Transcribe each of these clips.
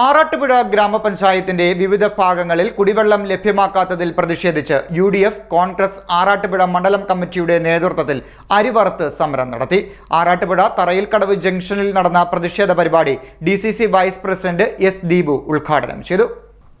ആറാട്ടുപുഴ ഗ്രാമപഞ്ചായത്തിന്റെ വിവിധ ഭാഗങ്ങളിൽ കുടിവെള്ളം ലഭ്യമാക്കാത്തതിൽ പ്രതിഷേധിച്ച് U D F Congress Arattupuzha മണ്ഡലം കമ്മിറ്റിയുടെ നേതൃത്വത്തിൽ അരിവറുത്ത് സമരം നടത്തി. ആറാട്ടുപുഴ തറയിൽക്കടവ് ജംഗ്ഷനിൽ നടന്ന പ്രതിഷേധ പരിപാടി D vice president S Deepu ഉദ്ഘാടനം ചെയ്തു.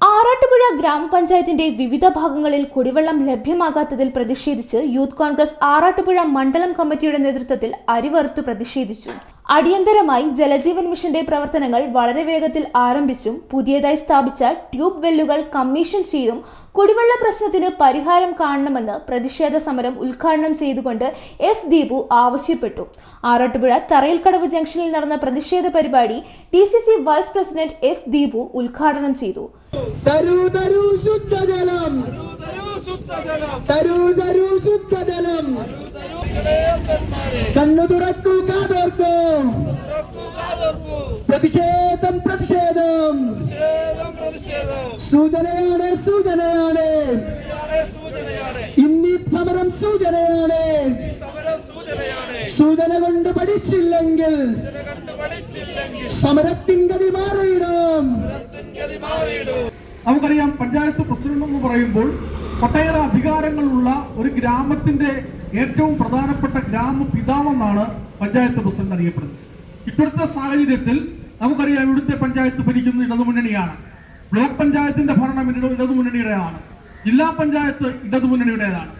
ആറാട്ടുപുഴ ഗ്രാമപഞ്ചായത്തിന്റെ വിവിധ ഭാഗങ്ങളിൽ കുടിവെള്ളം ലഭ്യമാകാത്തതിൽ പ്രതിഷേധിച്ച് യൂത്ത് കോൺഗ്രസ് ആറാട്ടുപുഴ മണ്ഡലം കമ്മിറ്റിയുടെ നേതൃത്വത്തിൽ അരിവറുത്ത് പ്രതിഷേധിച്ചു. അടിയന്തരമായി ജലജീവൻ മിഷന്റെ പ്രവർത്തനങ്ങൾ വളരെ വേഗത്തിൽ ആരംഭിച്ചും പുതിയതായി സ്ഥാപിച്ച ട്യൂബ് വെല്ലുകൾ കമ്മീഷൻ ചെയ്തും കുടിവെള്ള പ്രശ്നത്തിന് പരിഹാരം കാണണമെന്ന് പ്രതിഷേധ സമരം ഉദ്ഘാടനം ചെയ്തുകൊണ്ട് എസ് ദീപു ആവശ്യപ്പെട്ടു. ആറാട്ടുപുഴ തറയിൽക്കടവ് ജംഗ്ഷനിൽ നടന്ന പ്രതിഷേധ പരിപാടി D vice president S Deepu ഉദ്ഘാടനം ചെയ്തു. തരൂ തരൂ ശുദ്ധജലം തരൂ തരൂ ശുദ്ധജലം കണ്ണു തുറക്കൂ കാതോർക്കൂ പ്രതിഷേധം പ്രതിഷേധം. സൂചനയാണ് സൂചനയാണ്. ഇന്നീ സമരം സൂചനയാണ്. സൂചന കൊണ്ട് പഠിച്ചില്ലെങ്കിൽ സമരത്തിൻ ഗതി മാറിയിടും. നമുക്കറിയാം പഞ്ചായത്ത് പ്രസിഡന്റ് എന്ന് പറയുമ്പോൾ ഒട്ടേറെ അധികാരങ്ങളുള്ള ഒരു ഗ്രാമത്തിന്റെ ഏറ്റവും പ്രധാനപ്പെട്ട ഗ്രാമപിതാവെന്നാണ് പഞ്ചായത്ത് പ്രസിഡന്റ് അറിയപ്പെടുന്നത്. ഇപ്പോഴത്തെ സാഹചര്യത്തിൽ നമുക്കറിയാം ഇവിടുത്തെ പഞ്ചായത്ത് ഭരിക്കുന്നത് ഇടതുമുന്നണിയാണ്. ബ്ലോക്ക് പഞ്ചായത്തിന്റെ ഭരണം ഇടതു- ഇടതുമുന്നണിയുടേതാണ്. ജില്ലാ പഞ്ചായത്ത് ഇടതുമുന്നണിയുടേതാണ്.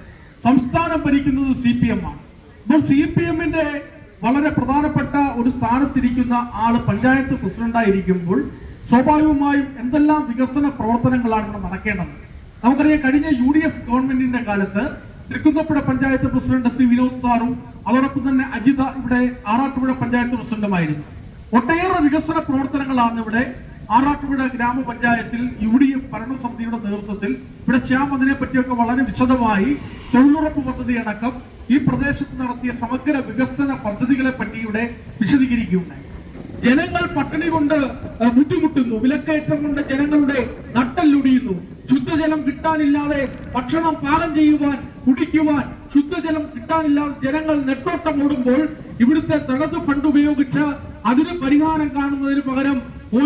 സംസ്ഥാനം ഭരിക്കുന്നത് സി പി എം ആണ്. ഇപ്പോൾ സി പി എമ്മിന്റെ വളരെ പ്രധാനപ്പെട്ട ഒരു സ്ഥാനത്തിരിക്കുന്ന ആൾ പഞ്ചായത്ത് പ്രസിഡന്റായിരിക്കുമ്പോൾ സ്വാഭാവികമായും എന്തെല്ലാം വികസന പ്രവർത്തനങ്ങളാണ് ഇവിടെ നടക്കേണ്ടത്? നമുക്കറിയാം കഴിഞ്ഞ യു ഡി എഫ് ഗവൺമെന്റിന്റെ കാലത്ത് തൃക്കുന്നപ്പുഴ പഞ്ചായത്ത് പ്രസിഡന്റ് ശ്രീ വിനോദ് സാറും അതോടൊപ്പം തന്നെ അജിത ഇവിടെ ആറാട്ടുപുഴ പഞ്ചായത്ത് പ്രസിഡന്റുമായിരുന്നു ഒട്ടേറെ വികസന പ്രവർത്തനങ്ങളാണ് ഇവിടെ ആറാട്ടുപുഴ ഗ്രാമപഞ്ചായത്തിൽ യു ഡി എഫ് ഭരണസമിതിയുടെ നേതൃത്വത്തിൽ. ഇവിടെ ശ്യാം അതിനെ പറ്റിയൊക്കെ വളരെ വിശദമായി തൊഴിലുറപ്പ് പദ്ധതി അടക്കം ഈ പ്രദേശത്ത് നടത്തിയ സമഗ്ര വികസന പദ്ധതികളെ പറ്റി ഇവിടെ വിശദീകരിക്കുകയുണ്ടായി. ജനങ്ങൾ പട്ടിണി കൊണ്ട് ബുദ്ധിമുട്ടുന്നു വിലക്കയറ്റം കൊണ്ട് ജനങ്ങളുടെ നട്ടല്ലൊടിയുന്നു. ശുദ്ധജലം കിട്ടാനില്ലാതെ ഭക്ഷണം പാകം ചെയ്യുവാൻ കുടിക്കുവാൻ ശുദ്ധജലം കിട്ടാനില്ലാതെ ജനങ്ങൾ നെട്ടോട്ടം ഓടുമ്പോൾ ഇവിടുത്തെ തടത് ഫണ്ട് ഉപയോഗിച്ച് അതിന് പരിഹാരം കാണുന്നതിന് പകരം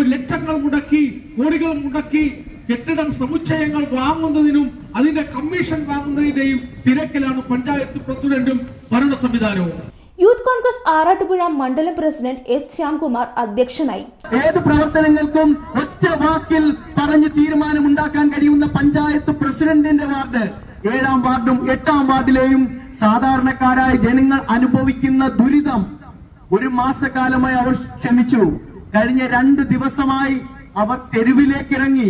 ലക്ഷങ്ങൾ മുടക്കി കോടികൾ മുടക്കി കെട്ടിടം സമുച്ചയങ്ങൾ വാങ്ങുന്നതിനും അതിന്റെ കമ്മീഷൻ വാങ്ങുന്നതിന്റെയും തിരക്കിലാണ് പഞ്ചായത്ത് പ്രസിഡന്റും ഭരണ സംവിധാനവും യൂത്ത് കോൺഗ്രസ് ആറാട്ടുപുഴ മണ്ഡലം പ്രസിഡന്റ് എസ് ശ്യാംകുമാർ അധ്യക്ഷനായി. ഏത് പ്രവർത്തനങ്ങൾക്കും ഒറ്റ വാക്കിൽ പറഞ്ഞ് തീരുമാനമുണ്ടാക്കാൻ കഴിയുന്ന പഞ്ചായത്ത് പ്രസിഡന്റിന്റെ വാർഡ്. ഏഴാം വാർഡും എട്ടാം വാർഡിലെയും സാധാരണക്കാരായ ജനങ്ങൾ അനുഭവിക്കുന്ന ദുരിതം ഒരു മാസക്കാലമായി അവർ ക്ഷമിച്ചു. കഴിഞ്ഞ രണ്ട് ദിവസമായി അവർ തെരുവിലേക്ക് ഇറങ്ങി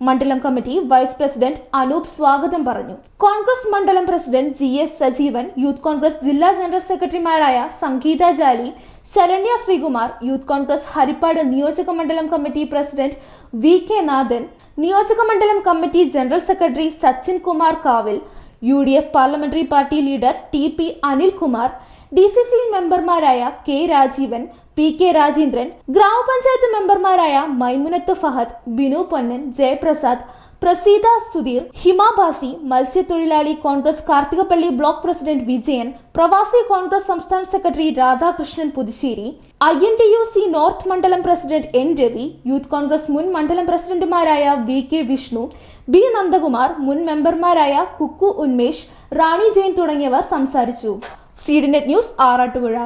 മണ്ഡലം കമ്മിറ്റി വൈസ് പ്രസിഡന്റ് അനൂപ് സ്വാഗതം പറഞ്ഞു. കോൺഗ്രസ് മണ്ഡലം president G S Sajeevan youth Congress ജില്ലാ ജനറൽ സെക്രട്ടറിമാരായ സംഗീത ജാലി ശരണ്യ ശ്രീകുമാർ യൂത്ത് കോൺഗ്രസ് ഹരിപ്പാട് നിയോജക മണ്ഡലം committee president V K Nathan നിയോജക മണ്ഡലം committee general secretary Sachin Kumar Kavil U D F parliamentary party leader T P Anilkumar D C C മെമ്പർമാരായ K Rajeevan P K Rajendran ഗ്രാമപഞ്ചായത്ത് മെമ്പർമാരായ മൈമുനത്ത് ഫഹദ് ബിനു പൊന്നൻ ജയപ്രസാദ് പ്രസീത സുധീർ ഹിമാഭാസി മത്സ്യത്തൊഴിലാളി കോൺഗ്രസ് കാർത്തികപ്പള്ളി ബ്ലോക്ക് പ്രസിഡന്റ് വിജയൻ പ്രവാസി കോൺഗ്രസ് സംസ്ഥാന secretary Radhakrishnan Puthussery I N T U C north മണ്ഡലം president N Ravi youth Congress മുൻ മണ്ഡലം പ്രസിഡന്റുമാരായ V K Vishnu B Nandakumar മുൻ മെമ്പർമാരായ കുക്കു ഉന്മേഷ് റാണി ജെയിൻ തുടങ്ങിയവർ സംസാരിച്ചു. സീഡിനെറ്റ് ന്യൂസ് ആറാട്ടുപുഴ